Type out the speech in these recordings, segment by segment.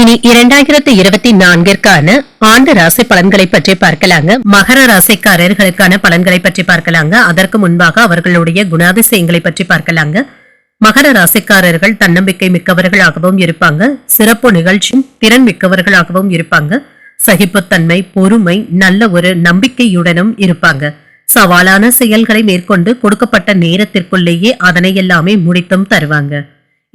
இனி இரண்டாயிரத்தி இருபத்தி நான்கிற்கான ஆண்டு ராசி பலன்களை பற்றி பார்க்கலாங்க. மகர ராசிக்காரர்களுக்கான பலன்களை பற்றி பார்க்கலாங்க. அதற்கு முன்பாக அவர்களுடைய குணாதிசயங்களை பற்றி பார்க்கலாங்க. மகர ராசிக்காரர்கள் தன்னம்பிக்கை மிக்கவர்களாகவும் இருப்பாங்க. சிறப்பு நிகழ்ச்சியும் திறன் மிக்கவர்களாகவும் இருப்பாங்க. சகிப்புத்தன்மை பொறுமை நல்ல ஒரு நம்பிக்கையுடனும் இருப்பாங்க. சவாலான செயல்களை மேற்கொண்டு கொடுக்கப்பட்ட நேரத்திற்குள்ளேயே அதனை எல்லாமே முடித்தும் தருவாங்க.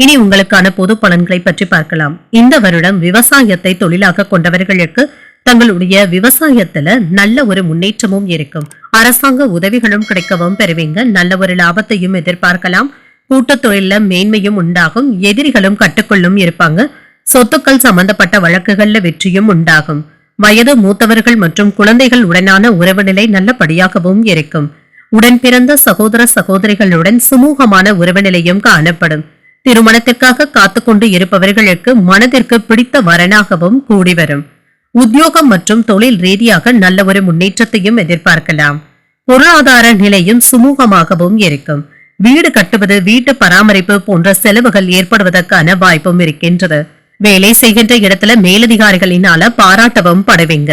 இனி உங்களுக்கான பொது பலன்களை பற்றி பார்க்கலாம். இந்த வருடம் விவசாயத்தை தொழிலாக கொண்டவர்களுக்கு தங்களுடைய விவசாயத்துல நல்ல ஒரு முன்னேற்றமும் இருக்கும். அரசாங்க உதவிகளும் கிடைக்கவும் பெறுவீங்க. நல்ல ஒரு லாபத்தையும் எதிர்பார்க்கலாம். கூட்டத் தொழில மேன்மையும் உண்டாகும். எதிரிகளும் கட்டுக்குள்ளும் இருப்பாங்க. சொத்துக்கள் சம்பந்தப்பட்ட வழக்குகள்ல வெற்றியும் உண்டாகும். வயது மூத்தவர்கள் மற்றும் குழந்தைகள் உடனான உறவு நிலை நல்லபடியாகவும் இருக்கும். உடன் பிறந்த சகோதர சகோதரிகளுடன் சுமூகமான உறவு நிலையும் காணப்படும். திருமணத்திற்காக காத்துக்கொண்டு இருப்பவர்களுக்கு மனதிற்கு பிடித்த வரனாகவும் கூடி வரும். உத்தியோகம் மற்றும் தொழில் ரீதியாக நல்ல ஒரு முன்னேற்றத்தையும் எதிர்பார்க்கலாம். பொருளாதார நிலையும் சுமூகமாகவும் இருக்கும். வீடு கட்டுவது வீட்டு பராமரிப்பு போன்ற செலவுகள் ஏற்படுவதற்கான வாய்ப்பும் இருக்கின்றது. வேலை செய்கின்ற இடத்துல மேலதிகாரிகளினால பாராட்டவும் படுவீங்க.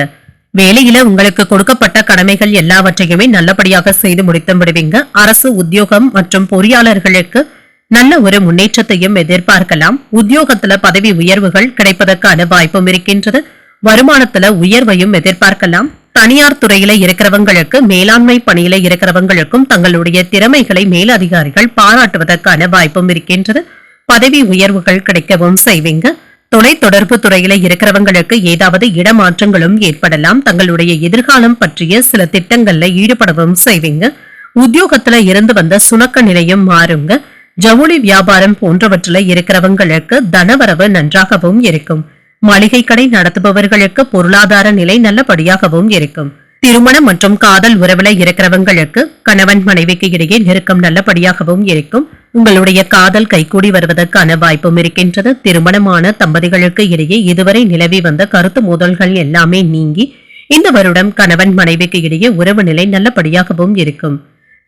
வேலையில உங்களுக்கு கொடுக்கப்பட்ட கடமைகள் எல்லாவற்றையுமே நல்லபடியாக செய்து முடித்து விடுவீங்க. அரசு உத்தியோகம் மற்றும் பொறியாளர்களுக்கு நல்ல ஒரு முன்னேற்றத்தையும் எதிர்பார்க்கலாம். உத்தியோகத்துல பதவி உயர்வுகள் கிடைப்பதற்கான வாய்ப்பும் இருக்கின்றது. வருமானத்துல உயர்வையும் எதிர்பார்க்கலாம். தனியார் துறையில இருக்கிறவங்களுக்கு மேலாண்மை பணியில இருக்கிறவங்களுக்கும் தங்களுடைய திறமைகளை மேலதிகாரிகள் பாராட்டுவதற்கான வாய்ப்பும் இருக்கின்றது. பதவி உயர்வுகள் கிடைக்கவும் செய்வீங்க. தொலை தொடர்பு துறையில இருக்கிறவங்களுக்கு ஏதாவது இடமாற்றங்களும் ஏற்படலாம். தங்களுடைய எதிர்காலம் பற்றிய சில திட்டங்கள்ல ஈடுபடவும் செய்வீங்க. உத்தியோகத்துல இருந்து வந்த சுணக்க நிலையும் மாறுங்க. ஜவுளி வியாபாரம் போன்றவற்றில் இருக்கிறவங்களுக்கு தனவரவு நன்றாகவும் இருக்கும். மளிகை கடை நடத்துபவர்களுக்கு பொருளாதார நிலை நல்லபடியாகவும் இருக்கும். திருமணம் மற்றும் காதல் உறவுல இருக்கிறவங்களுக்கு கணவன் மனைவிக்கு இடையே நெருக்கம் நல்லபடியாகவும் இருக்கும். உங்களுடைய காதல் கைகூடி வருவதற்கான வாய்ப்பும் இருக்கின்றது. திருமணமான தம்பதிகளுக்கு இடையே இதுவரை நிலவி வந்த கருத்து மோதல்கள் எல்லாமே நீங்கி இந்த வருடம் கணவன் மனைவிக்கு இடையே உறவு நிலை நல்லபடியாகவும் இருக்கும்.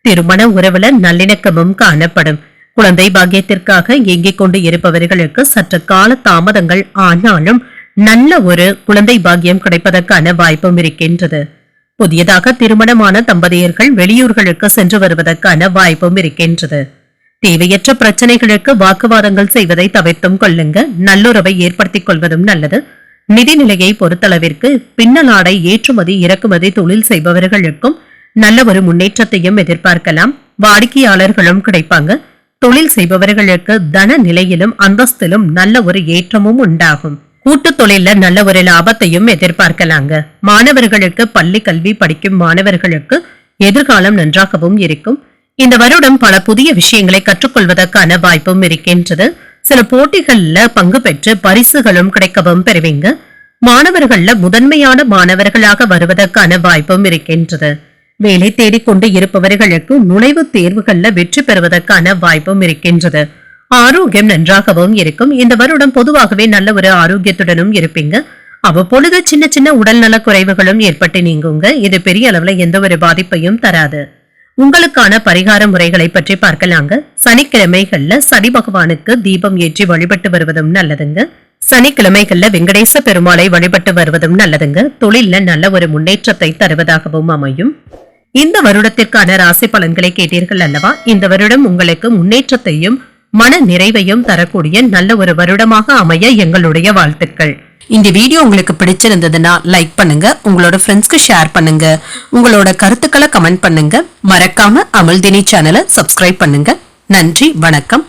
திருமண உறவுல நல்லிணக்கமும் காணப்படும். குழந்தை பாக்கியத்திற்காக ஏங்கிக் கொண்டு இருப்பவர்களுக்கு சற்று கால தாமதங்கள் ஆனாலும் நல்ல ஒரு குழந்தை பாக்கியம் கிடைப்பதற்கான வாய்ப்பும் இருக்கின்றது. புதியதாக திருமணமான தம்பதியர்கள் வெளியூர்களுக்கு சென்று வருவதற்கான வாய்ப்பும் இருக்கின்றது. தேவையற்ற பிரச்சனைகளுக்கு வாக்குவாதங்கள் செய்வதை தவிர்த்தும் கொள்ளுங்க. நல்லுறவை ஏற்படுத்திக் கொள்வதும் நல்லது. நிதிநிலையை பொறுத்தளவிற்கு பின்னலாடை ஏற்றுமதி இறக்குமதி தொழில் செய்பவர்களுக்கும் நல்ல ஒரு முன்னேற்றத்தையும் எதிர்பார்க்கலாம். வாடிக்கையாளர்களும் கிடைப்பாங்க. தொழில் செய்பவர்களுக்கு தன நிலையிலும் அந்தஸ்திலும் நல்ல ஒரு ஏற்றமும் உண்டாகும். கூட்டு தொழில நல்ல ஒரு லாபத்தையும் எதிர்பார்க்கலாங்க. மாணவர்களுக்கு பள்ளி கல்வி படிக்கும் மாணவர்களுக்கு எதிர்காலம் நன்றாகவும் இருக்கும். இந்த வருடம் பல புதிய விஷயங்களை கற்றுக்கொள்வதற்கான வாய்ப்பும் இருக்கின்றது. சில போட்டிகள்ல பங்கு பெற்று பரிசுகளும் கிடைக்கவும் பெறுவீங்க. மாணவர்கள்ல முதன்மையான மாணவர்களாக வருவதற்கான வாய்ப்பும் இருக்கின்றது. வேலை தேடிக்கொண்டு இருப்பவர்களுக்கு நுழைவுத் தேர்வுகள்ல வெற்றி பெறுவதற்கான வாய்ப்பும் இருக்கின்றது. ஆரோக்கியம் நன்றாகவும் இருக்கும். இந்த வருடம் பொதுவாகவே நல்ல ஒரு ஆரோக்கியத்துடனும் இருப்பீங்க. அவ்வப்பொழுது சின்ன சின்ன உடல்நல குறைவுகளும் ஏற்பட்டு நீங்குங்க. இது பெரிய அளவுல எந்த ஒரு பாதிப்பையும் தராது. உங்களுக்கான பரிகார முறைகளை பற்றி பார்க்கலாங்க. சனிக்கிழமைகள்ல சனி பகவானுக்கு தீபம் ஏற்றி வழிபட்டு வருவதும் நல்லதுங்க. சனிக்கிழமைகள்ல வெங்கடேச பெருமாளை வழிபட்டு வருவதும் நல்லதுங்க. தொழில்ல நல்ல ஒரு முன்னேற்றத்தை தருவதாகவும் அமையும். இந்த வருடத்திற்கான ராசி பலன்களை கேட்டீர்கள் அல்லவா? இந்த வருடம் உங்களுக்கு முன்னேற்றத்தையும் மன நிறைவையும் தரக்கூடிய நல்ல ஒரு வருடமாக அமைய எங்களுடைய வாழ்த்துக்கள். இந்த வீடியோ உங்களுக்கு பிடிச்சிருந்ததுன்னா லைக் பண்ணுங்க உங்களோட ஃப்ரெண்ட்ஸ்க்கு ஷேர் பண்ணுங்க உங்களோட கருத்துக்களை கமெண்ட் பண்ணுங்க. மறக்காம அமிழ்தினி சேனலை சப்ஸ்கிரைப் பண்ணுங்க. நன்றி வணக்கம்.